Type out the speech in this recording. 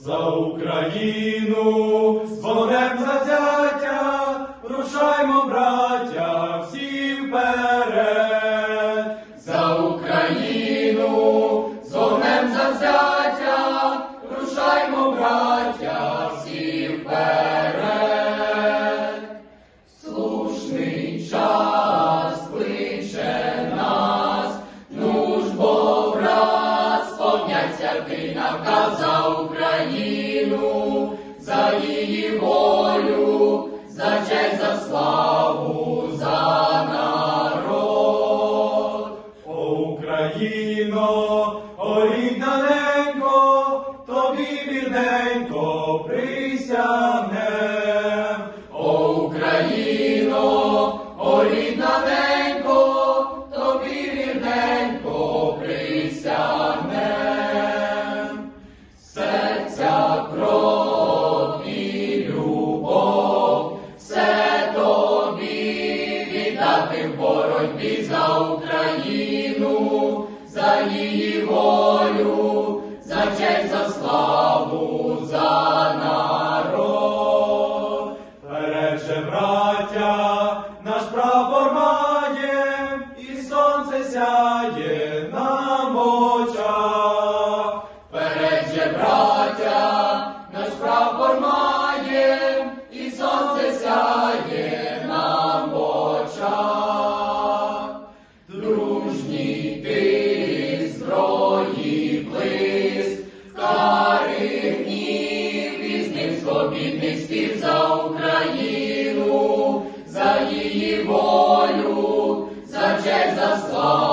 За Україну з вогнем завзяття, рушаймо, браття, всі вперед. За Україну з вогнем завзяття, рушаймо, браття, всі вперед. Слушний час кличе нас, ну ж бо враз сповняться ти наказ за Україну, за її волю, за честь, за славу, за народ. О, Україно, о рідненько, тобі вірненько присягнем. За Україну, за її волю, за честь, за славу, за народ. Вперед браття, наш прапор має, і сонце сяє лист, старих днів, пізних свобідних спів за Україну, за її волю, за честь, за славу.